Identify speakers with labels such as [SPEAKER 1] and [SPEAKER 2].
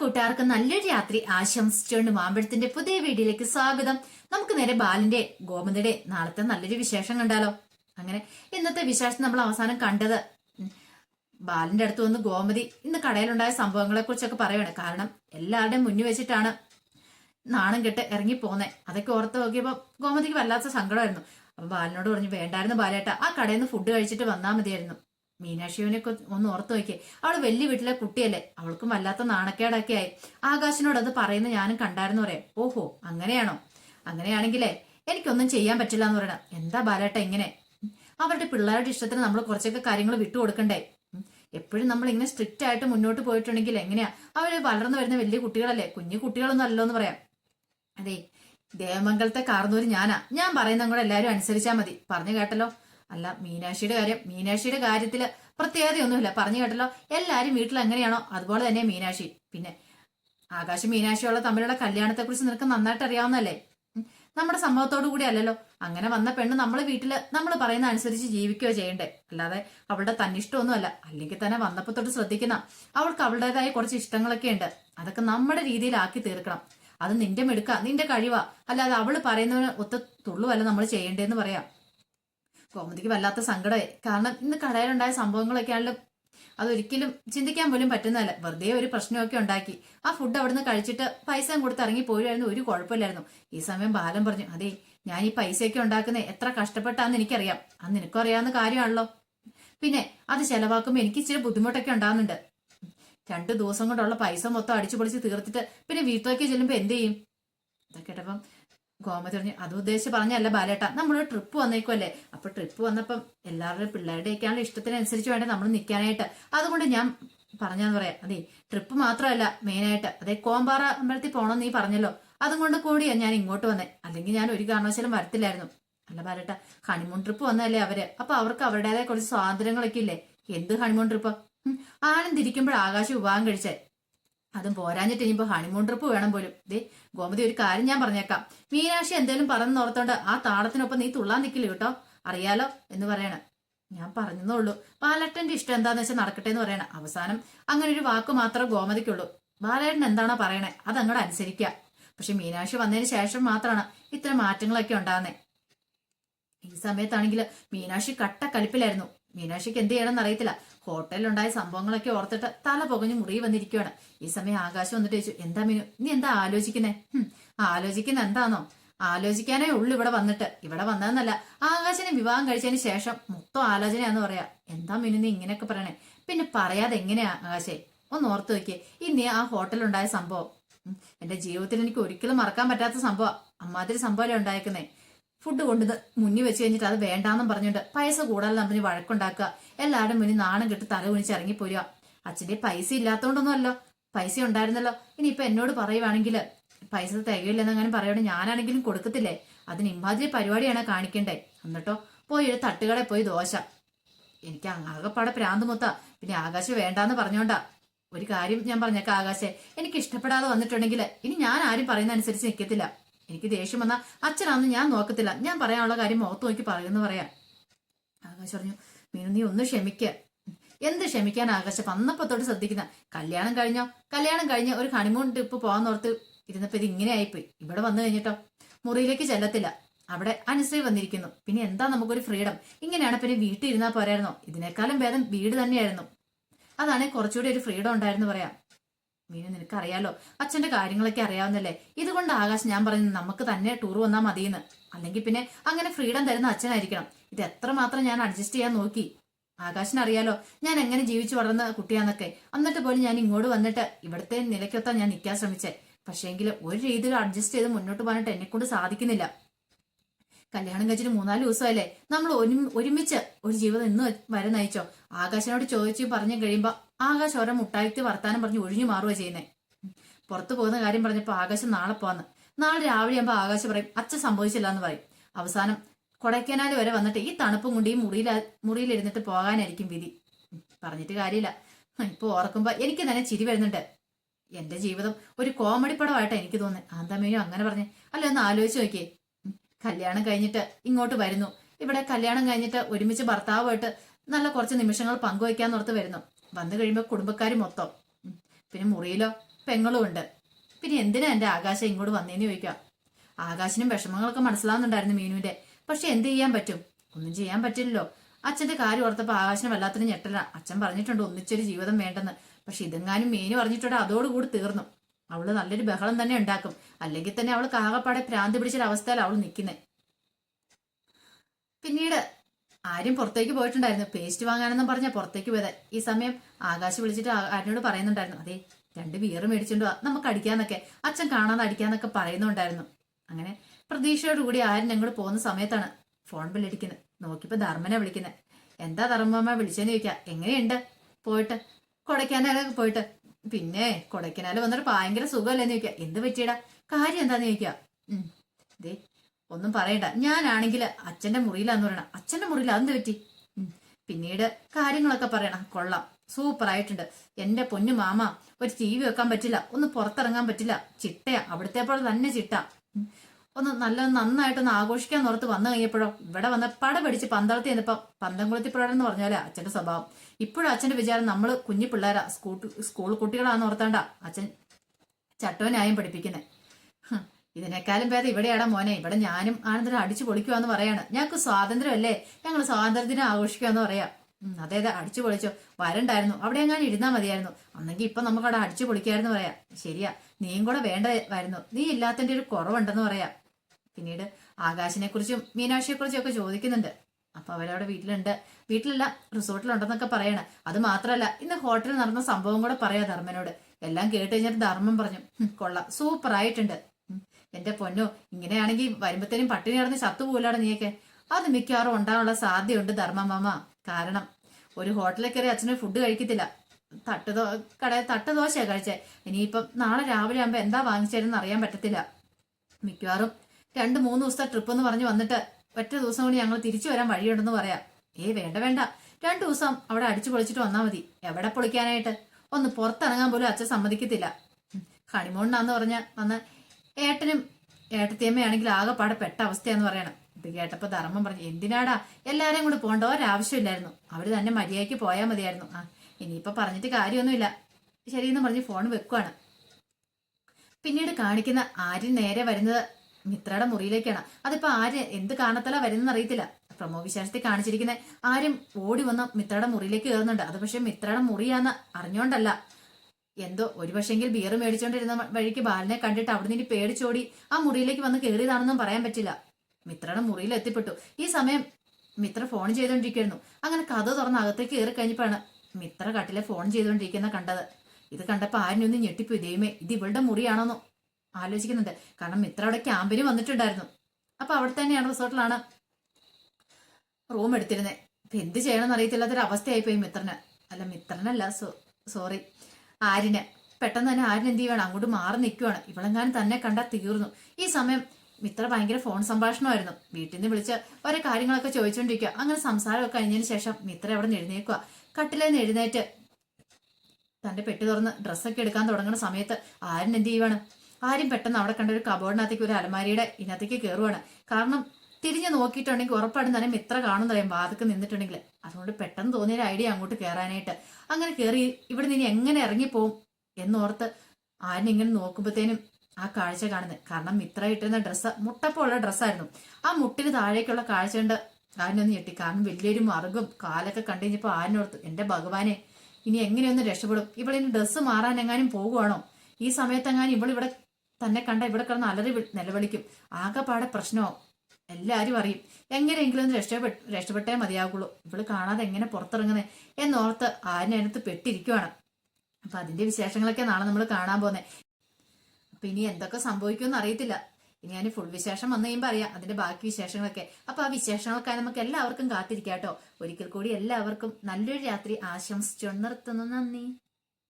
[SPEAKER 1] കൂട്ടുകാർക്ക് നല്ലൊരു രാത്രി ആശംസിച്ചുകൊണ്ട് മാമ്പഴത്തിന്റെ പുതിയ വീഡിയോയിലേക്ക് സ്വാഗതം. നമുക്ക് നേരെ ബാലിന്റെ ഗോമതിയുടെ നാളത്തെ നല്ലൊരു വിശേഷം കണ്ടാലോ? അങ്ങനെ ഇന്നത്തെ വിശേഷം നമ്മൾ അവസാനം കണ്ടത്. ബാലിന്റെ അടുത്ത് വന്ന് ഗോമതി ഇന്ന് കടയിലുണ്ടായ സംഭവങ്ങളെ കുറിച്ചൊക്കെ പറയണം. കാരണം എല്ലാവരുടെയും മുന്നിൽ വെച്ചിട്ടാണ് നാണം കെട്ട് ഇറങ്ങി പോന്നെ. അതൊക്കെ ഓർത്ത് നോക്കിയപ്പോ ഗോമതിക്ക് വല്ലാത്ത സങ്കടമായിരുന്നു. അപ്പൊ ബാലിനോട് പറഞ്ഞു വേണ്ടായിരുന്നു ബാലേട്ട ആ കടയിൽ നിന്ന് ഫുഡ് കഴിച്ചിട്ട് വന്നാൽ മതിയായിരുന്നു. മീനാക്ഷിവിനെ ഒന്ന് ഓർത്തു നോക്കിയേ. അവൾ വലിയ വീട്ടിലെ കുട്ടിയല്ലേ. അവൾക്കും വല്ലാത്ത നാണക്കേടൊക്കെ ആയി. ആകാശിനോട് അത് പറയുന്ന ഞാനും കണ്ടായിരുന്നു പറയാം. ഓഹോ അങ്ങനെയാണോ? അങ്ങനെയാണെങ്കിലേ എനിക്കൊന്നും ചെയ്യാൻ പറ്റില്ല എന്ന് പറയണം. എന്താ ബാലേട്ട ഇങ്ങനെ? അവരുടെ പിള്ളേരുടെ ഇഷ്ടത്തിന് നമ്മൾ കുറച്ചൊക്കെ കാര്യങ്ങൾ വിട്ടുകൊടുക്കണ്ടേ കൊടുക്കണ്ടേ? എപ്പോഴും നമ്മൾ ഇങ്ങനെ സ്ട്രിക്റ്റ് ആയിട്ട് മുന്നോട്ട് പോയിട്ടുണ്ടെങ്കിൽ എങ്ങനെയാ? അവർ വളർന്നു വരുന്ന വലിയ കുട്ടികളല്ലേ? കുഞ്ഞു കുട്ടികളൊന്നും അല്ലോ എന്ന് പറയാം. അതെ ദേവമംഗലത്തെ കാർന്നൂര് ഞാനാ. ഞാൻ പറയുന്ന കൂടെ എല്ലാവരും അനുസരിച്ചാൽ മതി. പറഞ്ഞു കേട്ടല്ലോ. അല്ല മീനാക്ഷിയുടെ കാര്യം മീനാക്ഷിയുടെ കാര്യത്തിൽ പ്രത്യേകതയൊന്നുമില്ല. പറഞ്ഞു കേട്ടല്ലോ എല്ലാവരും വീട്ടിൽ എങ്ങനെയാണോ അതുപോലെ തന്നെ മീനാക്ഷി. പിന്നെ ആകാശം മീനാക്ഷിയുള്ള തമ്മിലുള്ള കല്യാണത്തെക്കുറിച്ച് നിനക്ക് നന്നായിട്ട് അറിയാവുന്നല്ലേ നമ്മുടെ സംഭവത്തോടു കൂടി അല്ലല്ലോ. അങ്ങനെ വന്ന പെണ്ണ് നമ്മളെ വീട്ടിൽ നമ്മൾ പറയുന്ന അനുസരിച്ച് ജീവിക്കുകയോ ചെയ്യണ്ടേ? അല്ലാതെ അവളുടെ തന്നിഷ്ടമൊന്നുമല്ല. അല്ലെങ്കിൽ തന്നെ വന്നപ്പോ തൊട്ട് ശ്രദ്ധിക്കുന്ന അവൾക്ക് അവളുടേതായ കുറച്ച് ഇഷ്ടങ്ങളൊക്കെ ഉണ്ട്. അതൊക്കെ നമ്മുടെ രീതിയിലാക്കി തീർക്കണം. അത് നിന്റെ മെടുക്ക നിന്റെ കഴിവാ. അല്ലാതെ അവൾ പറയുന്നതിന് ഒത്ത തുള്ളുവല്ല നമ്മൾ ചെയ്യേണ്ടതെന്ന് പറയാം. കോമതിക്ക് വല്ലാത്ത സങ്കടമായി. കാരണം ഇന്ന് കടയിലുണ്ടായ സംഭവങ്ങളൊക്കെ ആണെങ്കിലും അതൊരിക്കലും ചിന്തിക്കാൻ പോലും പറ്റുന്നതല്ല. വെറുതെ ഒരു പ്രശ്നമൊക്കെ ഉണ്ടാക്കി. ആ ഫുഡ് അവിടുന്ന് കഴിച്ചിട്ട് പൈസ കൊടുത്ത് ഇറങ്ങി പോയിരുന്നു ഒരു കുഴപ്പമില്ലായിരുന്നു. ഈ സമയം ബാലൻ പറഞ്ഞു അതെ ഞാൻ ഈ പൈസയൊക്കെ ഉണ്ടാക്കുന്നത് എത്ര കഷ്ടപ്പെട്ടാന്ന് എനിക്കറിയാം. അത് നിനക്കും അറിയാവുന്ന കാര്യമാണല്ലോ. പിന്നെ അത് ചെലവാക്കുമ്പോൾ എനിക്ക് ഇച്ചിരി ബുദ്ധിമുട്ടൊക്കെ ഉണ്ടാകുന്നുണ്ട് രണ്ടു ദിവസം കൊണ്ടുള്ള പൈസ മൊത്തം അടിച്ചു പൊളിച്ച് തീർത്തിട്ട് പിന്നെ വീട്ടിലേക്ക് ചെല്ലുമ്പോൾ എന്ത് ചെയ്യും? ഇതൊക്കെ കേട്ടപ്പം ഗോമതി പറഞ്ഞു അത് ഉദ്ദേശിച്ച് പറഞ്ഞല്ല ബാലേട്ട. നമ്മൾ ട്രിപ്പ് വന്നേക്കുമല്ലേ അപ്പൊ ട്രിപ്പ് വന്നപ്പം എല്ലാവരുടെ പിള്ളേരുടെയൊക്കെയാണല്ലോ ഇഷ്ടത്തിനനുസരിച്ച് വേണ്ടേ നമ്മൾ നിൽക്കാനായിട്ട് അതുകൊണ്ട് ഞാൻ പറഞ്ഞാന്ന് പറയാം. അതെ ട്രിപ്പ് മാത്രമല്ല മെയിനായിട്ട് അതെ കോമ്പാറ അമ്പലത്തിൽ പോകണം നീ പറഞ്ഞല്ലോ. അതും കൊണ്ട് കൂടിയാ ഞാൻ ഇങ്ങോട്ട് വന്നേ. അല്ലെങ്കിൽ ഞാൻ ഒരു കാരണവശാലും വരത്തില്ലായിരുന്നു. അല്ല ബാലേട്ട ഹണിമൂൺ ട്രിപ്പ് വന്നതല്ലേ അവർ. അപ്പൊ അവർക്ക് അവരുടേതായ കുറച്ച് സ്വാതന്ത്ര്യങ്ങളൊക്കെ ഇല്ലേ? എന്ത് ഹണിമൂൺ ട്രിപ്പ് ആനന്ദിരിക്കുമ്പോൾ ആകാശം വിവാഹം കഴിച്ചേ. അതും പോരാഞ്ഞിട്ട് ഇനിയിപ്പോ ഹണിമൂൺ ട്രിപ്പ് വേണം പോലും. ദേ ഗോമതി ഒരു കാര്യം ഞാൻ പറഞ്ഞേക്കാം. മീനാക്ഷി എന്തേലും പറഞ്ഞു ഓർത്തോണ്ട് ആ താളത്തിനൊപ്പം നീ തുള്ളാൻ നിൽക്കില്ല കേട്ടോ? അറിയാലോ? എന്ന് പറയണ. ഞാൻ പറഞ്ഞതേ ഉള്ളൂ. ബാലേട്ടന്റെ ഇഷ്ടം എന്താന്ന് വെച്ചാൽ നടക്കട്ടെ എന്ന് പറയണ. അവസാനം അങ്ങനെ ഒരു വാക്ക് മാത്രമേ ഗോമതിക്കുള്ളൂ. ബാലേട്ടൻ എന്താണോ പറയണേ അത് അങ്ങോട്ട് അനുസരിക്കുക പക്ഷെ മീനാക്ഷി വന്നതിന് ശേഷം മാത്രമാണ് ഇത്തരം മാറ്റങ്ങളൊക്കെ ഉണ്ടാകുന്നത് ഈ സമയത്താണെങ്കിൽ മീനാക്ഷി കട്ട കലിപ്പിലായിരുന്നു. മീനാക്ഷിക്ക് എന്ത് ചെയ്യണമെന്ന് അറിയത്തില്ല ഹോട്ടലിലുണ്ടായ സംഭവങ്ങളൊക്കെ ഓർത്തിട്ട് തല പുകഞ്ഞ് മുറി വന്നിരിക്കുകയാണ് ഈ സമയം ആകാശം വന്നിട്ട് ചോദിച്ചു എന്താ മീനു നീ എന്താ ആലോചിക്കുന്നേ? ആലോചിക്കുന്ന എന്താണോ ആലോചിക്കാനേ ഉള്ളു ഇവിടെ വന്നിട്ട്. ഇവിടെ വന്നതെന്നല്ല ആകാശനെ വിവാഹം കഴിച്ചതിന് ശേഷം മൊത്തം ആലോചനയാന്ന് പറയാ. എന്താ മീനു നീ ഇങ്ങനെയൊക്കെ പറയണേ? പിന്നെ പറയാതെ എങ്ങനെയാ ആകാശേ? ഒന്ന് ഓർത്തു നോക്കിയേ. ഇനി ആ ഹോട്ടലുണ്ടായ സംഭവം. എന്റെ ജീവിതത്തിൽ എനിക്ക് ഒരിക്കലും മറക്കാൻ പറ്റാത്ത സംഭവം. അമ്മാതിരി സംഭവമല്ലേ ഉണ്ടായേക്കുന്നേ. ഫുഡ് കൊണ്ട് മുന്നിൽ വെച്ച് കഴിഞ്ഞിട്ട് അത് വേണ്ടാന്നും പറഞ്ഞിട്ട് പൈസ കൂടാതെ പറഞ്ഞ് വഴക്കുണ്ടാക്കുക. എല്ലാവരും മുന്നിൽ നാണം കെട്ട് തല കുനിച്ച് ഇറങ്ങിപ്പോരുക അച്ഛന്റെ പൈസ ഇല്ലാത്തോണ്ടൊന്നും അല്ലോ പൈസ ഉണ്ടായിരുന്നല്ലോ. ഇനി ഇപ്പൊ എന്നോട് പറയുവാണെങ്കിൽ പൈസ തികയില്ലെന്നങ്ങനെ പറയുവാണെങ്കിൽ ഞാനാണെങ്കിലും കൊടുക്കത്തില്ലേ? അതിന് ഇമ്മാതിരി പരിപാടിയാണ് കാണിക്കണ്ടേ? എന്നിട്ടോ പോയി ഒരു തട്ടുകടയിൽ പോയി ദോശ. എനിക്ക് ആകെപ്പാടെ പ്രാന്ത് മൊത്ത. പിന്നെ ആകാശ് വേണ്ടാന്ന് പറഞ്ഞോണ്ടാ. ഒരു കാര്യം ഞാൻ പറഞ്ഞേക്കാം ആകാശെ. എനിക്ക് ഇഷ്ടപ്പെടാതെ വന്നിട്ടുണ്ടെങ്കിൽ ഇനി ഞാൻ ആരും പറയുന്ന അനുസരിച്ച് നിൽക്കത്തില്ല എനിക്ക് ദേഷ്യം വന്നാൽ അച്ഛനാന്ന് ഞാൻ നോക്കത്തില്ല. ഞാൻ പറയാനുള്ള കാര്യം മുഖത്ത് നോക്കി പറയുമെന്ന് പറയാം. ആകാശ് പറഞ്ഞു മീനു നീ ഒന്ന് ക്ഷമിക്ക. എന്ത് ക്ഷമിക്കാൻ ആകാശം? വന്നപ്പോ തൊട്ട് ശ്രദ്ധിക്കുന്ന. കല്യാണം കഴിഞ്ഞോ? കല്യാണം കഴിഞ്ഞ ഒരു ഹണിമൂൺ ട്രിപ്പ് പോകാൻ ഓർത്ത് ഇരുന്നപ്പോ ഇത് ഇങ്ങനെ ആയിപ്പോയി. ഇവിടെ വന്നു കഴിഞ്ഞിട്ടോ? മുറിയിലേക്ക് ചെല്ലത്തില്ല. അവിടെ അനുശ്രീ വന്നിരിക്കുന്നു. പിന്നെ എന്താ നമുക്കൊരു ഫ്രീഡം? ഇങ്ങനെയാണ് പിന്നെ വീട്ടിൽ ഇരുന്നാൽ പോരായിരുന്നോ? ഇതിനേക്കാളും ഭേദം വീട് തന്നെയായിരുന്നു. അതാണ് കുറച്ചുകൂടി ഒരു ഫ്രീഡം ഉണ്ടായിരുന്നു പറയാം. മീനു നിനക്കറിയാലോ? അച്ഛന്റെ കാര്യങ്ങളൊക്കെ അറിയാവുന്നല്ലേ? ഇതുകൊണ്ട് ആകാശ് ഞാൻ പറയുന്നത് നമുക്ക് തന്നെ ടൂർ വന്നാൽ മതിയെന്ന്. അല്ലെങ്കിൽ പിന്നെ അങ്ങനെ ഫ്രീഡം തരുന്ന അച്ഛനായിരിക്കണം. ഇത് എത്ര മാത്രം ഞാൻ അഡ്ജസ്റ്റ് ചെയ്യാൻ നോക്കി? ആകാശിന് അറിയാലോ ഞാൻ എങ്ങനെ ജീവിച്ചു വളർന്ന കുട്ടിയാന്നൊക്കെ. എന്നിട്ട് പോലും ഞാൻ ഇങ്ങോട്ട് വന്നിട്ട് ഇവിടുത്തെ നിലയ്ക്കൊത്താൻ ഞാൻ നിൽക്കാൻ ശ്രമിച്ചേ. പക്ഷേങ്കിൽ ഒരു രീതിയിൽ അഡ്ജസ്റ്റ് ചെയ്ത് മുന്നോട്ട് പോകാനായിട്ട് എന്നെ കൊണ്ട് സാധിക്കുന്നില്ല. കല്യാണം കഴിച്ചിട്ട് മൂന്നാൽ ദിവസമല്ലേ നമ്മൾ ഒരുമിച്ച് ഒരു ജീവിതം ഇന്ന് വരെ നയിച്ചോ? ആകാശനോട് ചോദിച്ച് പറഞ്ഞു കഴിയുമ്പോൾ ആകാശ് ഓരോ മുട്ടായിത്ത് വർത്താനം പറഞ്ഞ് ഒഴിഞ്ഞു മാറുക ചെയ്യുന്നേ. പുറത്തു പോകുന്ന കാര്യം പറഞ്ഞപ്പോൾ ആകാശം നാളെ പോവാന്ന് നാളെ രാവിലെ ആകുമ്പോ ആകാശം പറയും അച്ഛൻ സംഭവിച്ചില്ല എന്ന് പറയും. അവസാനം കൊടൈക്കനാൽ വരെ വന്നിട്ട് ഈ തണുപ്പും കൊണ്ട് ഈ മുറിയിൽ മുറിയിലിരുന്നിട്ട് പോകാനായിരിക്കും വിധി. പറഞ്ഞിട്ട് കാര്യമില്ല. ഇപ്പൊ ഓർക്കുമ്പോൾ എനിക്ക് തന്നെ ചിരി വരുന്നുണ്ട്. എന്റെ ജീവിതം ഒരു കോമഡി പടമായിട്ടാണ് എനിക്ക് തോന്നുന്നത് ആന്താമേനും അങ്ങനെ പറഞ്ഞേ. അല്ല ഒന്ന് ആലോചിച്ച് നോക്കിയേ. കല്യാണം കഴിഞ്ഞിട്ട് ഇങ്ങോട്ട് വരുന്നു. ഇവിടെ കല്യാണം കഴിഞ്ഞിട്ട് ഒരുമിച്ച് ഭർത്താവുമായിട്ട് നല്ല കുറച്ച് നിമിഷങ്ങൾ പങ്കുവയ്ക്കാന്നോർത്ത് വരുന്നു. വന്നു കഴിയുമ്പോൾ കുടുംബക്കാർ മൊത്തം. പിന്നെ മുറിയിലോ പെങ്ങളും ഉണ്ട്. പിന്നെ എന്തിനാ എന്റെ ആകാശം ഇങ്ങോട്ട് വന്നേന്ന് ചോദിക്കാം ആകാശിനും വിഷമങ്ങളൊക്കെ മനസ്സിലാവുന്നുണ്ടായിരുന്നു മീനുവിന്റെ. പക്ഷെ എന്ത് ചെയ്യാൻ പറ്റും? ഒന്നും ചെയ്യാൻ പറ്റില്ലല്ലോ. അച്ഛന്റെ കാര്യം ഓർത്തപ്പോ ആകാശിനും വല്ലാത്തൊരു ഞെട്ടല. അച്ഛൻ പറഞ്ഞിട്ടുണ്ട് ഒന്നിച്ചൊരു ജീവിതം വേണ്ടെന്ന്. പക്ഷെ ഇതെങ്ങാനും മീനു പറഞ്ഞിട്ടുണ്ട് അതോടുകൂടി തീർന്നു. അവൾ നല്ലൊരു ബഹളം തന്നെ ഉണ്ടാക്കും. അല്ലെങ്കിൽ തന്നെ അവൾ കാകപ്പാടെ ഭ്രാന്തി പിടിച്ചൊരവസ്ഥയിലാണ് അവൾ നിൽക്കുന്നത് പിന്നീട് ആരും പുറത്തേക്ക് പോയിട്ടുണ്ടായിരുന്നു. പേസ്റ്റ് വാങ്ങാനെന്നും പറഞ്ഞ പുറത്തേക്ക് പോയത്. ഈ സമയം ആകാശ് വിളിച്ചിട്ട് ആരിനോട് പറയുന്നുണ്ടായിരുന്നു. അതെ രണ്ട് ബിയർ മേടിച്ചിട്ട് നമുക്ക് അടിക്കാന്നൊക്കെ. അച്ഛൻ കാണാതെ അടിക്കാന്നൊക്കെ പറയുന്നുണ്ടായിരുന്നു. അങ്ങനെ പ്രതീക്ഷയോടുകൂടി ആരും ഞങ്ങൾ പോകുന്ന സമയത്താണ് ഫോൺ ബില്ലടിക്കുന്നത് നോക്കിയപ്പോ ധർമ്മനെ വിളിക്കുന്നത് എന്താ ധർമ്മമ്മ വിളിച്ചെന്ന് ചോദിക്കാം. എങ്ങനെയുണ്ട്? പോയിട്ട് കൊടയ്ക്കാനൊക്കെ പോയിട്ട്. പിന്നെ കൊടൈക്കനാല് വന്നിട്ട് ഭയങ്കര സുഖമല്ലേന്ന് ചോദിക്കാം. എന്ത് പറ്റിയടാ? കാര്യം എന്താന്ന് ചോദിക്കാം. ഉം. ദേ ഒന്നും പറയണ്ട. ഞാനാണെങ്കിൽ അച്ഛന്റെ മുറിയിലാന്ന് പറയണം. അച്ഛന്റെ മുറിയിൽ അതെന്ത് പറ്റി. പിന്നീട് കാര്യങ്ങളൊക്കെ പറയണം. കൊള്ളാം. സൂപ്പർ ആയിട്ടുണ്ട് എന്റെ പൊന്നു മാമ ഒരു ടി വി വെക്കാൻ പറ്റില്ല. ഒന്ന് പുറത്തിറങ്ങാൻ പറ്റില്ല. ചിട്ടയാ. അവിടുത്തെ പോലെ തന്നെ ചിട്ട. ഒന്ന് നല്ല നന്നായിട്ടൊന്ന് ആഘോഷിക്കാൻ ഓർത്ത് വന്നു കഴിഞ്ഞപ്പോഴോ ഇവിടെ വന്ന പട പിടിച്ച് പന്തളത്തി ചെന്നപ്പോ പന്തംകുളത്തി പുഴ എന്ന് പറഞ്ഞാലേ അച്ഛന്റെ സ്വഭാവം. ഇപ്പോഴും അച്ഛന്റെ വിചാരം നമ്മൾ കുഞ്ഞു പിള്ളേരാ സ്കൂൾ സ്കൂൾ കുട്ടികളാന്ന് ഓർത്താണ്ട അച്ഛൻ ചട്ടോനായും പഠിപ്പിക്കുന്നത് ഇതിനേക്കാളും ഭേദം ഇവിടെയാടാ മോനെ ഇവിടെ ഞാനും ആനന്ദനും അടിച്ചു പൊളിക്കുവാന്ന് പറയാണ്. ഞങ്ങൾക്ക് സ്വാതന്ത്ര്യമല്ലേ? ഞങ്ങൾ സ്വാതന്ത്ര്യദിനം ആഘോഷിക്കുവാന്ന് പറയാം. അതെ അതെ അടിച്ചു പൊളിച്ചോ. വരണ്ടായിരുന്നു അവിടെ എങ്ങാനും ഇരുന്നാ മതിയായിരുന്നു. അന്നെങ്കിൽ ഇപ്പൊ നമുക്ക് അവിടെ അടിച്ചു പൊളിക്കായിരുന്നു പറയാം. ശരിയാ നീയും കൂടെ വേണ്ടായിരുന്നു നീ ഇല്ലാത്തതിന്റെ ഒരു കുറവുണ്ടെന്ന് പറയാം. പിന്നീട് ആകാശിനെ കുറിച്ചും മീനാക്ഷിയെ കുറിച്ചും ഒക്കെ ചോദിക്കുന്നുണ്ട്. അപ്പൊ അവരവിടെ വീട്ടിലുണ്ട്. വീട്ടിലല്ല റിസോർട്ടിലുണ്ടെന്നൊക്കെ പറയണം. അത് മാത്രമല്ല ഇന്ന് ഹോട്ടലിൽ നടന്ന സംഭവം കൂടെ പറയാ ധർമ്മനോട്. എല്ലാം കേട്ട് കഴിഞ്ഞിട്ട് ധർമ്മം പറഞ്ഞു "ഹും, കൊള്ളാം. സൂപ്പർ ആയിട്ടുണ്ട്. എന്റെ പൊന്നോ ഇങ്ങനെയാണെങ്കിൽ വരുമ്പത്തേനും പട്ടിണി കിടന്ന് ചത്തുപോലാണ് നീയൊക്കെ? അത് മിക്കവാറും ഉണ്ടാകാനുള്ള സാധ്യതയുണ്ട് ധർമ്മമാമ കാരണം ഒരു ഹോട്ടലിൽ കയറി അച്ഛന് ഫുഡ് കഴിക്കത്തില്ല. തട്ടുദോ കട തട്ടുദോശയാണ് കഴിച്ചേ. ഇനിയിപ്പം നാളെ രാവിലെ ആകുമ്പോ എന്താ വാങ്ങിച്ചതെന്ന് അറിയാൻ പറ്റത്തില്ല. മിക്കവാറും രണ്ട് മൂന്ന് ദിവസത്തെ ട്രിപ്പ് എന്ന് പറഞ്ഞ് വന്നിട്ട് ഒറ്റ ദിവസം കൂടി ഞങ്ങൾ തിരിച്ചു വരാൻ വഴിയുണ്ടെന്ന് പറയാം. ഏ വേണ്ട വേണ്ട. രണ്ടു ദിവസം അവിടെ അടിച്ചു പൊളിച്ചിട്ട് വന്നാൽ മതി. എവിടെ പൊളിക്കാനായിട്ട്? ഒന്ന് പുറത്തിറങ്ങാൻ പോലും അച്ഛൻ സമ്മതിക്കത്തില്ല. ഹണിമൂണിനാന്ന് പറഞ്ഞ വന്ന് ഏട്ടനും ഏട്ടത്തിയമ്മയാണെങ്കിൽ ആകെപ്പാടെ പെട്ട അവസ്ഥയാന്ന് പറയണം. ഇത് കേട്ടപ്പോ ധർമ്മം പറഞ്ഞു എന്തിനാടാ? എല്ലാരെയും കൂടെ പോകേണ്ട ഒരാവശ്യമില്ലായിരുന്നു. അവർ തന്നെ മര്യാദയ്ക്ക് പോയാൽ മതിയായിരുന്നു. ആ ഇനിയിപ്പോ പറഞ്ഞിട്ട് കാര്യമൊന്നുമില്ല. ശരിയെന്ന് പറഞ്ഞ് ഫോൺ വെക്കുവാണ്. പിന്നീട് കാണിക്കുന്ന ആര്യൻ നേരെ വരുന്നത് മിത്രയുടെ മുറിയിലേക്കാണ്. അതിപ്പോ ആര് എന്ത് കാണത്തല വരുന്നെന്ന് അറിയത്തില്ല. പ്രമോ വിശേഷത്തിൽ കാണിച്ചിരിക്കുന്നത് ആരും ഓടി വന്ന് മിത്രയുടെ മുറിയിലേക്ക് കയറുന്നുണ്ട്. അത് പക്ഷെ മിത്രയുടെ മുറിയാന്ന് അറിഞ്ഞോണ്ടല്ല. എന്തോ ഒരു പക്ഷെങ്കിൽ ബിയർ മേടിച്ചോണ്ടിരുന്ന വഴിക്ക് ബാലിനെ കണ്ടിട്ട് അവിടെ നിന്ന് പേടിച്ചോടി ആ മുറിയിലേക്ക് വന്ന് കയറിയതാണെന്നും പറയാൻ പറ്റില്ല. മിത്രയുടെ മുറിയിൽ എത്തിപ്പെട്ടു. ഈ സമയം മിത്ര ഫോൺ ചെയ്തോണ്ടിരിക്കുന്നു. അങ്ങനെ കഥ തുറന്ന് അകത്തേക്ക് കയറി കഴിഞ്ഞപ്പോഴാണ് മിത്ര കട്ടിലെ ഫോൺ ചെയ്തുകൊണ്ടിരിക്കുന്ന കണ്ടത്. ഇത് കണ്ടപ്പോ ആരിനൊന്ന് ഞെട്ടിപ്പോയി. ദൈവമേ ഇത് ഇവളുടെ മുറിയാണോന്നോ? ആലോചിക്കുന്നുണ്ട്. കാരണം മിത്ര അവിടെ ക്യാമ്പിന് വന്നിട്ടുണ്ടായിരുന്നു. അപ്പൊ അവിടെ തന്നെയാണ് റിസോർട്ടിലാണ് റൂം എടുത്തിരുന്നത് അപ്പൊ എന്ത് ചെയ്യണമെന്ന് അറിയത്തില്ലാത്തൊരു അവസ്ഥയായിപ്പോയി മിത്രന്. അല്ല മിത്രനല്ല സോറി ആര്യന്. പെട്ടെന്ന് തന്നെ ആര്യൻ എന്ത് ചെയ്യുവാണ്? അങ്ങോട്ട് മാറി നിൽക്കുവാണ്. ഇവളെങ്ങാനും തന്നെ കണ്ടാൽ തീർന്നു. ഈ സമയം മിത്ര ഭയങ്കര ഫോൺ സംഭാഷണമായിരുന്നു. വീട്ടിൽ നിന്ന് വിളിച്ച് ഓരോ കാര്യങ്ങളൊക്കെ ചോദിച്ചുകൊണ്ടിരിക്കുക അങ്ങനെ സംസാരമൊക്കെ കഴിഞ്ഞതിന് ശേഷം മിത്ര അവിടെ നിന്ന് എഴുന്നേക്കുക കട്ടിലേന്ന് എഴുന്നേറ്റ് തന്റെ പെട്ടി തുറന്ന് ഡ്രസ്സൊക്കെ എടുക്കാൻ തുടങ്ങുന്ന സമയത്ത് ആര്യൻ എന്ത് ചെയ്യുവാണ്? ആരും പെട്ടെന്ന് അവിടെ കണ്ട ഒരു കബോർഡിനകത്തേക്ക് ഒരു അലമാരിയുടെ ഇതിനകത്തേക്ക് കയറുവാണ് കാരണം തിരിഞ്ഞു നോക്കിയിട്ടുണ്ടെങ്കിൽ ഉറപ്പായിട്ടും തന്നെ മിത്ര കാണുന്നറിയാം വാതിക്ക് നിന്നിട്ടുണ്ടെങ്കിൽ അതുകൊണ്ട് പെട്ടെന്ന് തോന്നിയ ഒരു ഐഡിയ അങ്ങോട്ട് കയറാനായിട്ട് അങ്ങനെ കയറി ഇവിടെ നിന്ന് എങ്ങനെ ഇറങ്ങിപ്പോവും എന്നോർത്ത് ആരും ഇങ്ങനെ നോക്കുമ്പോഴത്തേനും ആ കാഴ്ച കാണുന്നത് കാരണം മിത്ര ഇട്ടിരുന്ന ഡ്രസ്സ് മുട്ടപ്പുള്ള ഡ്രസ്സായിരുന്നു ആ മുട്ടിന് താഴേക്കുള്ള കാഴ്ച കണ്ട് ആനൊന്ന് ഞെട്ടി. കാരണം വലിയൊരു മറുകും കാലൊക്കെ കണ്ടു കഴിഞ്ഞപ്പോൾ ആനോർത്ത് എന്റെ ഭഗവാനെ ഇനി എങ്ങനെയൊന്ന് രക്ഷപ്പെടും? ഇവളിനി ഡ്രസ്സ് മാറാൻ എങ്ങാനും പോകുവാണോ? ഈ സമയത്തെങ്ങാനും ഇവളിവിടെ തന്നെ കണ്ട ഇവിടെ കിടന്ന് അലറി നിലവിളിക്കും. ആകെപ്പാടെ പ്രശ്നമാവും. എല്ലാരും അറിയും. എങ്ങനെയെങ്കിലും ഒന്ന് രക്ഷപ്പെട്ട് രക്ഷപ്പെട്ടേ മതിയാകുള്ളൂ ഇവൾ കാണാതെ എങ്ങനെ പുറത്തിറങ്ങുന്നേ എന്നോർത്ത് ആരിനകത്ത് പെട്ടിരിക്കുവാണ്. അപ്പൊ അതിന്റെ വിശേഷങ്ങളൊക്കെ നാളെ നമ്മൾ കാണാൻ പോകുന്നത് അപ്പൊ ഇനി എന്തൊക്കെ സംഭവിക്കുമെന്ന് അറിയത്തില്ല. ഇനി ഞാൻ ഫുൾ വിശേഷം വന്നു കഴിയുമ്പോൾ അറിയാം അതിന്റെ ബാക്കി വിശേഷങ്ങളൊക്കെ. അപ്പൊ ആ വിശേഷങ്ങൾക്കായി നമുക്ക് എല്ലാവർക്കും കാത്തിരിക്കാം കേട്ടോ. ഒരിക്കൽ കൂടി എല്ലാവർക്കും നല്ലൊരു രാത്രി ആശംസിച്ചു നിർത്തുന്നു. നന്ദി.